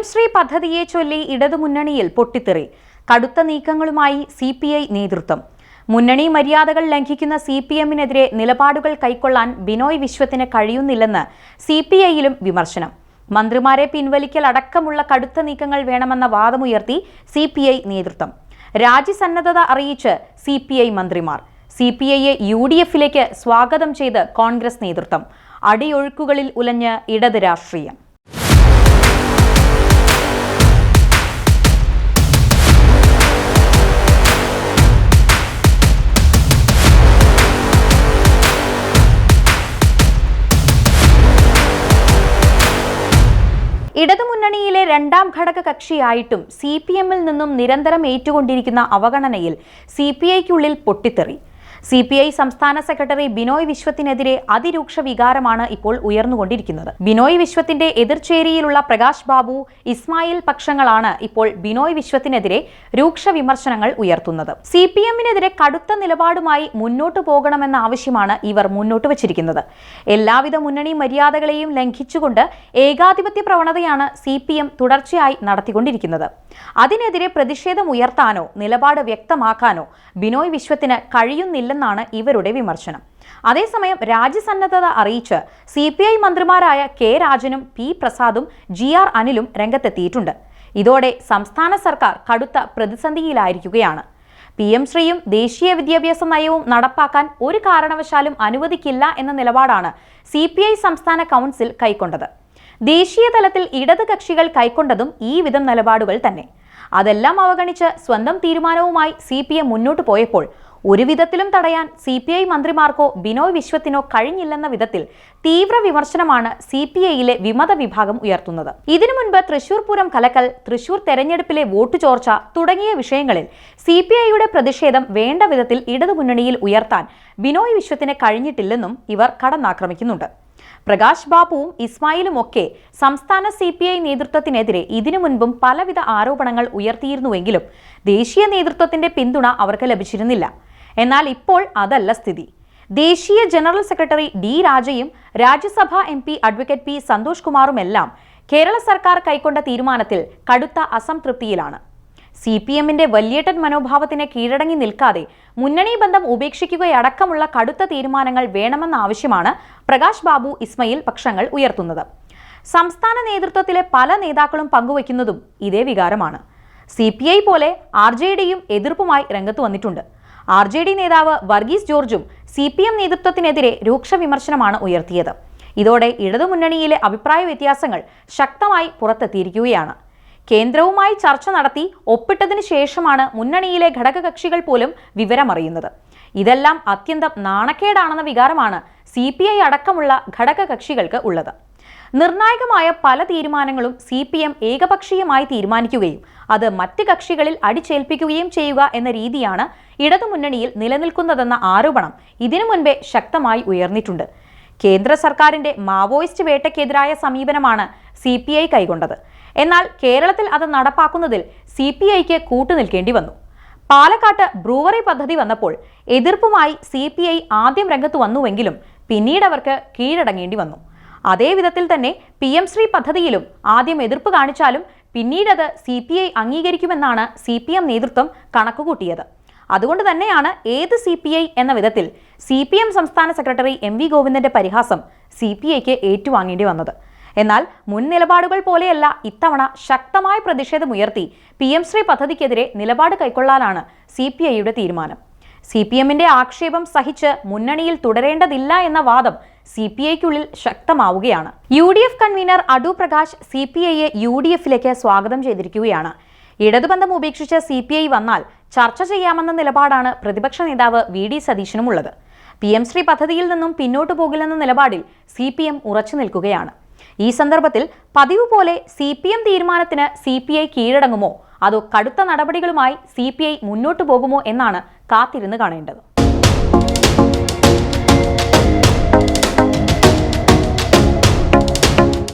M Shri പദ്ധതിയെ ചൊല്ലി ഇടതുമുന്നണിയിൽ പൊട്ടിത്തെറി. കടുത്ത നീക്കങ്ങളുമായി സി പി ഐ നേതൃത്വം. മുന്നണി മര്യാദകൾ ലംഘിക്കുന്ന സി പി എമ്മിനെതിരെ നിലപാടുകൾ കൈക്കൊള്ളാൻ ബിനോയ് വിശ്വത്തിന് കഴിയുന്നില്ലെന്ന് സി പി ഐയിലും വിമർശനം. മന്ത്രിമാരെ പിൻവലിക്കൽ അടക്കമുള്ള കടുത്ത നീക്കങ്ങൾ വേണമെന്ന വാദമുയർത്തി സി പി ഐ നേതൃത്വം. രാജ്യസന്നദ്ധത അറിയിച്ച് സി പി ഐ മന്ത്രിമാർ. സി പി ഐയെ യു ഡി എഫിലേക്ക് സ്വാഗതം ചെയ്ത് കോൺഗ്രസ് നേതൃത്വം. അടിയൊഴുക്കുകളിൽ ഉലഞ്ഞ് ഇടത് രാഷ്ട്രീയം. ഇടതുമുന്നണിയിലെ രണ്ടാം ഘടക കക്ഷിയായിട്ടും സി പി എമ്മിൽ നിന്നും നിരന്തരം ഏറ്റുകൊണ്ടിരിക്കുന്ന അവഗണനയിൽ സി പി ഐക്കുള്ളിൽ പൊട്ടിത്തെറി. സി പി ഐ സംസ്ഥാന സെക്രട്ടറി ബിനോയ് വിശ്വത്തിനെതിരെ അതിരൂക്ഷ വികാരമാണ് ഇപ്പോൾ ഉയർന്നുകൊണ്ടിരിക്കുന്നത്. ബിനോയ് വിശ്വത്തിന്റെ എതിർചേരിയിലുള്ള പ്രകാശ് ബാബു ഇസ്മായിൽ പക്ഷങ്ങളാണ് ഇപ്പോൾ ബിനോയ് വിശ്വത്തിനെതിരെ രൂക്ഷ വിമർശനങ്ങൾ ഉയർത്തുന്നത്. സി പി എമ്മിനെതിരെ കടുത്ത നിലപാടുമായി മുന്നോട്ടു പോകണമെന്ന ആവശ്യമാണ് ഇവർ മുന്നോട്ട് വച്ചിരിക്കുന്നത്. എല്ലാവിധ മുന്നണി മര്യാദകളെയും ലംഘിച്ചുകൊണ്ട് ഏകാധിപത്യ പ്രവണതയാണ് സി പി എം തുടർച്ചയായി നടത്തിക്കൊണ്ടിരിക്കുന്നത്. അതിനെതിരെ പ്രതിഷേധം ഉയർത്താനോ നിലപാട് വ്യക്തമാക്കാനോ ബിനോയ് വിശ്വത്തിന് കഴിയുന്നില്ലെന്നാണ് ഇവരുടെ വിമർശനം. അതേസമയം രാജ്യസന്നദ്ധത അറിയിച്ച് സി പി ഐ മന്ത്രിമാരായ കെ രാജനും പി പ്രസാദും ജി ആർ അനിലും രംഗത്തെത്തിയിട്ടുണ്ട്. ഇതോടെ സംസ്ഥാന സർക്കാർ കടുത്ത പ്രതിസന്ധിയിലായിരിക്കുകയാണ്. പി എം ശ്രീയും ദേശീയ വിദ്യാഭ്യാസ നയവും നടപ്പാക്കാൻ ഒരു കാരണവശാലും അനുവദിക്കില്ല എന്ന നിലപാടാണ് സി പി ഐ സംസ്ഥാന കൗൺസിൽ കൈക്കൊണ്ടത്. ദേശീയ തലത്തിൽ ഇടത് കക്ഷികൾ കൈക്കൊണ്ടതും ഈ വിധം നിലപാടുകൾ തന്നെ. അതെല്ലാം അവഗണിച്ച് സ്വന്തം തീരുമാനവുമായി സി പി എം മുന്നോട്ട് പോയപ്പോൾ ഒരു വിധത്തിലും തടയാൻ സി പി ഐ മന്ത്രിമാർക്കോ ബിനോയ് വിശ്വത്തിനോ കഴിഞ്ഞില്ലെന്ന വിധത്തിൽ തീവ്ര വിമർശനമാണ് സി പി ഐയിലെ വിമത വിഭാഗം ഉയർത്തുന്നത്. ഇതിനു മുൻപ് തൃശൂർ പൂരം കലക്കൽ തൃശൂർ തെരഞ്ഞെടുപ്പിലെ വോട്ട് ചോർച്ച തുടങ്ങിയ വിഷയങ്ങളിൽ സി പി ഐയുടെ പ്രതിഷേധം വേണ്ട വിധത്തിൽ ഇടതുമുന്നണിയിൽ ഉയർത്താൻ ബിനോയ് വിശ്വത്തിന് കഴിഞ്ഞിട്ടില്ലെന്നും ഇവർ കടന്നാക്രമിക്കുന്നുണ്ട്. പ്രകാശ് ബാബുവും ഇസ്മായിലും ഒക്കെ സംസ്ഥാന സി പി ഐ നേതൃത്വത്തിനെതിരെ ഇതിനു മുൻപും പലവിധ ആരോപണങ്ങൾ ഉയർത്തിയിരുന്നുവെങ്കിലും ദേശീയ നേതൃത്വത്തിന്റെ പിന്തുണ അവർക്ക് ലഭിച്ചിരുന്നില്ല. എന്നാൽ ഇപ്പോൾ അതല്ല സ്ഥിതി. ദേശീയ ജനറൽ സെക്രട്ടറി ഡി രാജയും രാജ്യസഭാ M P advocate P Santhosh കുമാറുമെല്ലാം Kerala സർക്കാർ കൈക്കൊണ്ട തീരുമാനത്തിൽ കടുത്ത അസംതൃപ്തിയിലാണ് സി പി എമ്മിന്റെ വലിയേട്ടൻ മനോഭാവത്തിന് കീഴടങ്ങി നിൽക്കാതെ മുന്നണി ബന്ധം ഉപേക്ഷിക്കുകയടക്കമുള്ള കടുത്ത തീരുമാനങ്ങൾ വേണമെന്ന ആവശ്യമാണ് പ്രകാശ് ബാബു ഇസ്മയിൽ പക്ഷങ്ങൾ ഉയർത്തുന്നത്. സംസ്ഥാന നേതൃത്വത്തിലെ പല നേതാക്കളും പങ്കുവയ്ക്കുന്നതും ഇതേ വികാരമാണ്. സി പി ഐ പോലെ ആർ ജെ ഡിയും എതിർപ്പുമായി രംഗത്ത് വന്നിട്ടുണ്ട്. ആർ ജെ ഡി നേതാവ് വർഗീസ് ജോർജും സി പി എം നേതൃത്വത്തിനെതിരെ രൂക്ഷ വിമർശനമാണ് ഉയർത്തിയത്. ഇതോടെ ഇടതുമുന്നണിയിലെ അഭിപ്രായ വ്യത്യാസങ്ങൾ ശക്തമായി പുറത്തെത്തിയിരിക്കുകയാണ്. കേന്ദ്രവുമായി ചർച്ച നടത്തി ഒപ്പിട്ടതിനു ശേഷമാണ് മുന്നണിയിലെ ഘടകകക്ഷികൾ പോലും വിവരമറിയുന്നത്. ഇതെല്ലാം അത്യന്തം നാണക്കേടാണെന്ന വികാരമാണ് സി അടക്കമുള്ള ഘടകകക്ഷികൾക്ക് ഉള്ളത്. നിർണായകമായ പല തീരുമാനങ്ങളും സി പി എം ഏകപക്ഷീയമായി തീരുമാനിക്കുകയും അത് മറ്റ് കക്ഷികളിൽ അടിച്ചേൽപ്പിക്കുകയും ചെയ്യുക എന്ന രീതിയാണ് ഇടതുമുന്നണിയിൽ നിലനിൽക്കുന്നതെന്ന ആരോപണം ഇതിനു മുൻപേ ശക്തമായി ഉയർന്നിട്ടുണ്ട്. കേന്ദ്ര സർക്കാരിന്റെ മാവോയിസ്റ്റ് വേട്ടയ്ക്കെതിരായ സമീപനമാണ് സി പി ഐ കൈക്കൊണ്ടത്. എന്നാൽ കേരളത്തിൽ അത് നടപ്പാക്കുന്നതിൽ സി പി ഐക്ക് കൂട്ടുനിൽക്കേണ്ടി വന്നു. പാലക്കാട്ട് ബ്രൂവറി പദ്ധതി വന്നപ്പോൾ എതിർപ്പുമായി സി പി ഐ ആദ്യം രംഗത്ത് വന്നുവെങ്കിലും പിന്നീട് അവർക്ക് കീഴടങ്ങേണ്ടി വന്നു. അതേ വിധത്തിൽ തന്നെ പി എം ശ്രീ പദ്ധതിയിലും ആദ്യം എതിർപ്പ് കാണിച്ചാലും പിന്നീടത് സി പി ഐ അംഗീകരിക്കുമെന്നാണ് സി പി എം നേതൃത്വം കണക്കുകൂട്ടിയത്. അതുകൊണ്ട് തന്നെയാണ് ഏത് സി പി ഐ എന്ന വിധത്തിൽ സി പി എം സംസ്ഥാന സെക്രട്ടറി എം വി ഗോവിന്ദന്റെ പരിഹാസം സി പി ഐക്ക് ഏറ്റുവാങ്ങേണ്ടി വന്നത്. എന്നാൽ മുൻ നിലപാടുകൾ പോലെയല്ല ഇത്തവണ ശക്തമായ പ്രതിഷേധമുയർത്തി പി എം ശ്രീ പദ്ധതിക്കെതിരെ നിലപാട് കൈക്കൊള്ളാനാണ് സി പി ഐയുടെ തീരുമാനം. സി പി എമ്മിന്റെ ആക്ഷേപം സഹിച്ച് മുന്നണിയിൽ തുടരേണ്ടതില്ല എന്ന വാദം സി പി ഐക്കുള്ളിൽ ശക്തമാവുകയാണ്. U D F convener Adoor Prakash C P ഐയെ യു ഡി എഫിലേക്ക് സ്വാഗതം ചെയ്തിരിക്കുകയാണ്. ഇടതുബന്ധം ഉപേക്ഷിച്ച് സി പി ഐ വന്നാൽ ചർച്ച ചെയ്യാമെന്ന നിലപാടാണ് പ്രതിപക്ഷ നേതാവ് വി ഡി സതീശനുമുള്ളത്. പി എം ശ്രീ പദ്ധതിയിൽ നിന്നും പിന്നോട്ടു പോകില്ലെന്ന നിലപാടിൽ സി പി എം ഉറച്ചു നിൽക്കുകയാണ്. ഈ സന്ദർഭത്തിൽ പതിവ് പോലെ സി പി എം തീരുമാനത്തിന് സി പി ഐ കീഴടങ്ങുമോ? അതോ കടുത്ത നടപടികളുമായി സി പി ഐ മുന്നോട്ടു പോകുമോ എന്നാണ് കാത്തിരുന്ന് കാണേണ്ടത്.